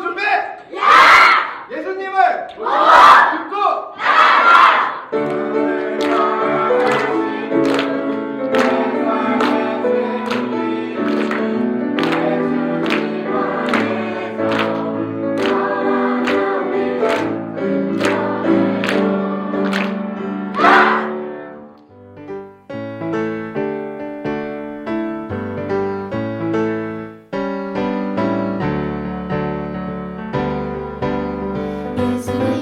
준비! 야! 예수님을! business.